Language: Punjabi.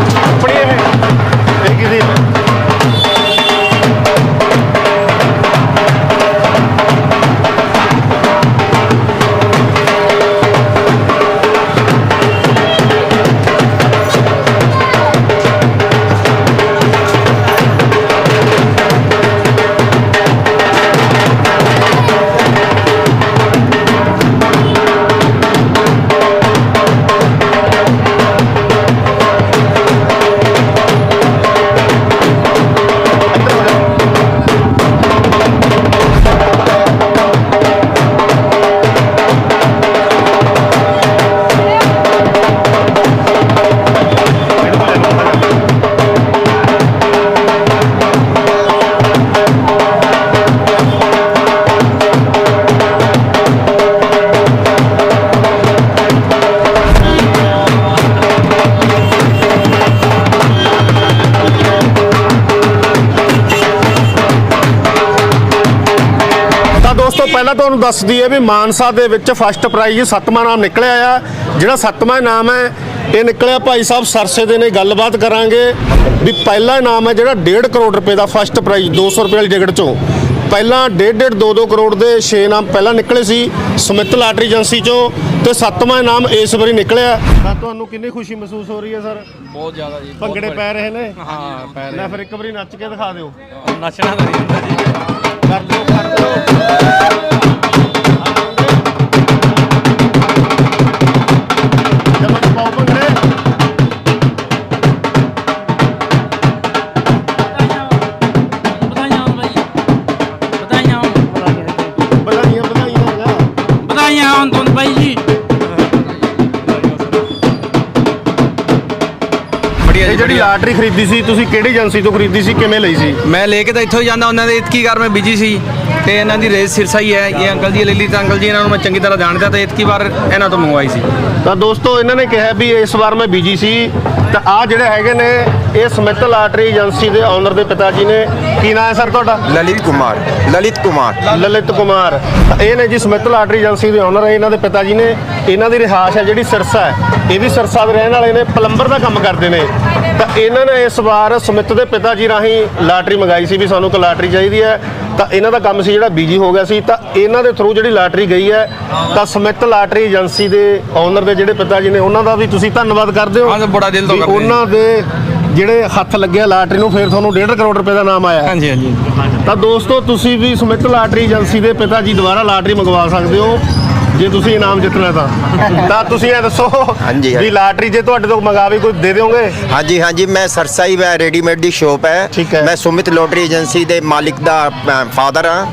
ਆਪਣੀ ਇਹ ਪਹਿਲਾਂ ਤੁਹਾਨੂੰ ਦੱਸ ਦਈਏ ਵੀ ਮਾਨਸਾ ਦੇ ਵਿੱਚ ਫਸਟ ਪ੍ਰਾਈਜ਼ ਸੱਤਵਾਂ ਨਾਮ ਨਿਕਲਿਆ ਆ। ਜਿਹੜਾ ਸੱਤਵਾਂ ਇਨਾਮ ਹੈ ਇਹ ਨਿਕਲਿਆ ਭਾਈ ਸਾਹਿਬ ਸਰਸੇ ਦੇ ਨੇ ਗੱਲਬਾਤ ਕਰਾਂਗੇ ਵੀ ਪਹਿਲਾ ਇਨਾਮ ਹੈ ਜਿਹੜਾ 1.5 ਕਰੋੜ ਰੁਪਏ ਦਾ ਫਸਟ ਪ੍ਰਾਈਜ਼ 200 ਰੁਪਏ ਵਾਲੀ ਟਿਕਟ ਚੋਂ। ਪਹਿਲਾਂ 1.5 2-2 ਕਰੋੜ ਦੇ 6 ਇਨਾਮ ਪਹਿਲਾਂ ਨਿਕਲੇ ਸੀ ਸਮਿਤ ਲਾਟਰੀ ਏਜੰਸੀ ਚੋਂ ਤੇ ਸੱਤਵਾਂ ਇਨਾਮ ਇਸ ਵਾਰੀ ਨਿਕਲਿਆ। ਤਾਂ ਤੁਹਾਨੂੰ ਕਿੰਨੀ ਖੁਸ਼ੀ ਮਹਿਸੂਸ ਹੋ ਰਹੀ ਹੈ ਸਰ? ਬਹੁਤ ਜ਼ਿਆਦਾ ਜੀ ਭੰਗੜੇ ਪੈ ਰਹੇ ਨੇ। ਹਾਂ ਪੈ ਲੈ ਫਿਰ ਇੱਕ ਵਾਰੀ ਨੱਚ ਕੇ ਦਿਖਾ ਦਿਓ। ਰਿਹਾ ਨੱਚਣਾ ਤਾਂ ਨਹੀਂ ਹੁੰਦਾ ਜੀ। ਕਰ ਵਧਾਈਆਂ ਹੋਣ ਤੁਹਾਨੂੰ ਬਾਈ ਜੀ। ਜਿਹੜੀ ਲਾਟਰੀ ਖਰੀਦੀ ਸੀ ਤੁਸੀਂ ਕਿਹੜੀ ਏਜੰਸੀ ਤੋਂ ਖਰੀਦੀ ਸੀ ਕਿਵੇਂ ਲਈ ਸੀ? ਮੈਂ ਲੈ ਕੇ ਤਾਂ ਇੱਥੋਂ ਹੀ ਜਾਂਦਾ ਉਹਨਾਂ ਦੇ ਇਤਕੀ ਘਰ ਮੈਂ ਬਿਜ਼ੀ ਸੀ ਤੇ ਇਹਨਾਂ ਦੀ ਰੇਸ ਸਿਰਸਾ ਹੀ ਹੈ ਇਹ ਅੰਕਲ ਜੀ ਲੇਲੀ ਤਾਂ ਅੰਕਲ ਜੀ ਇਹਨਾਂ ਨੂੰ ਮੈਂ ਚੰਗੀ ਤਰ੍ਹਾਂ ਜਾਣਦਾ ਤੇ ਇਤਕੀ ਵਾਰ ਇਹਨਾਂ ਤੋਂ ਮੰਗਵਾਈ ਸੀ। ਤਾਂ ਦੋਸਤੋ ਇਹਨਾਂ ਨੇ ਕਿਹਾ ਵੀ ਇਸ ਵਾਰ ਮੈਂ ਬਿਜ਼ੀ ਸੀ ਤਾਂ ਆ ਜਿਹੜੇ ਹੈਗੇ ਨੇ ਇਹ ਸਮਿਤ ਲਾਟਰੀ ਏਜੰਸੀ ਦੇ ਓਨਰ ਦੇ ਪਿਤਾ ਜੀ ਨੇ। ਕੀ ਨਾਮ ਹੈ ਸਰ ਤੁਹਾਡਾ? ਲਲਿਤ ਕੁਮਾਰ ਲਲਿਤ ਕੁਮਾਰ। ਲਲਿਤ ਕੁਮਾਰ। ਇਹ ਨੇ ਜੀ ਸਮਿਤ ਲਾਟਰੀ ਏਜੰਸੀ ਦੇ ਓਨਰ ਹੈ ਇਹਨਾਂ ਦੇ ਪਿਤਾ ਜੀ ਨੇ। ਇਹਨਾਂ ਦੀ ਰਿਹਾਇਸ਼ ਹੈ ਜਿਹੜੀ ਸਿਰਸਾ ਹੈ ਇਹ ਵੀ ਸਿਰਸਾ ਦੇ ਰਹਿਣ ਵਾਲੇ ਨੇ ਪਲੰਬਰ ਦਾ ਕੰਮ ਕਰਦੇ ਨੇ। ਇਹਨਾਂ ਨੇ ਇਸ ਵਾਰ ਸਮਿਤ ਦੇ ਪਿਤਾ ਜੀ ਰਾਹੀਂ ਲਾਟਰੀ ਮੰਗਾਈ ਸੀ ਵੀ ਸਾਨੂੰ ਇੱਕ ਲਾਟਰੀ ਚਾਹੀਦੀ ਹੈ ਤਾਂ ਇਹਨਾਂ ਦਾ ਕੰਮ ਸੀ ਜਿਹੜਾ ਬੀਜੀ ਹੋ ਗਿਆ ਸੀ ਤਾਂ ਇਹਨਾਂ ਦੇ ਥਰੂ ਜਿਹੜੀ ਲਾਟਰੀ ਗਈ ਹੈ ਤਾਂ ਸਮਿਤ ਲਾਟਰੀ ਏਜੰਸੀ ਦੇ ਓਨਰ ਦੇ ਜਿਹੜੇ ਪਿਤਾ ਜੀ ਨੇ ਉਹਨਾਂ ਦਾ ਵੀ ਤੁਸੀਂ ਧੰਨਵਾਦ ਕਰਦੇ ਹੋ ਹਾਂ, ਬੜਾ ਦਿਲ ਤੋਂ ਕਰਦੇ। ਉਹਨਾਂ ਦੇ ਜਿਹੜੇ ਹੱਥ ਲੱਗਿਆ ਲਾਟਰੀ ਨੂੰ ਫਿਰ ਤੁਹਾਨੂੰ 1.5 ਕਰੋੜ ਰੁਪਏ ਦਾ ਨਾਮ ਆਇਆ। ਹਾਂਜੀ ਹਾਂਜੀ ਤਾਂ ਦੋਸਤੋ ਤੁਸੀਂ ਵੀ ਸਮਿਤ ਲਾਟਰੀ ਏਜੰਸੀ ਦੇ ਪਿਤਾ ਜੀ ਦੁਆਰਾ ਲਾਟਰੀ ਮੰਗਵਾ ਸਕਦੇ ਹੋ ਜੇ ਤੁਸੀਂ ਇਨਾਮ ਜਿੱਤਣਾ ਤਾਂ। ਤਾਂ ਤੁਸੀਂ ਇਹ ਦੱਸੋ ਹਾਂਜੀ, ਵੀ ਲਾਟਰੀ ਜੇ ਤੁਹਾਡੇ ਤੋਂ ਮੰਗਾਵੇ ਕੋਈ ਦੇ ਦਿਓਗੇ? ਹਾਂਜੀ ਹਾਂਜੀ ਮੈਂ ਸਰਸਾਈ ਵੈ ਰੈਡੀਮੇਡ ਦੀ ਸ਼ੋਪ ਠੀਕ ਹੈ। ਹੈ ਮੈਂ ਸੁਮਿਤ ਲੋਟਰੀ ਏਜੰਸੀ ਦੇ ਮਾਲਿਕ ਦਾ ਫਾਦਰ ਹਾਂ।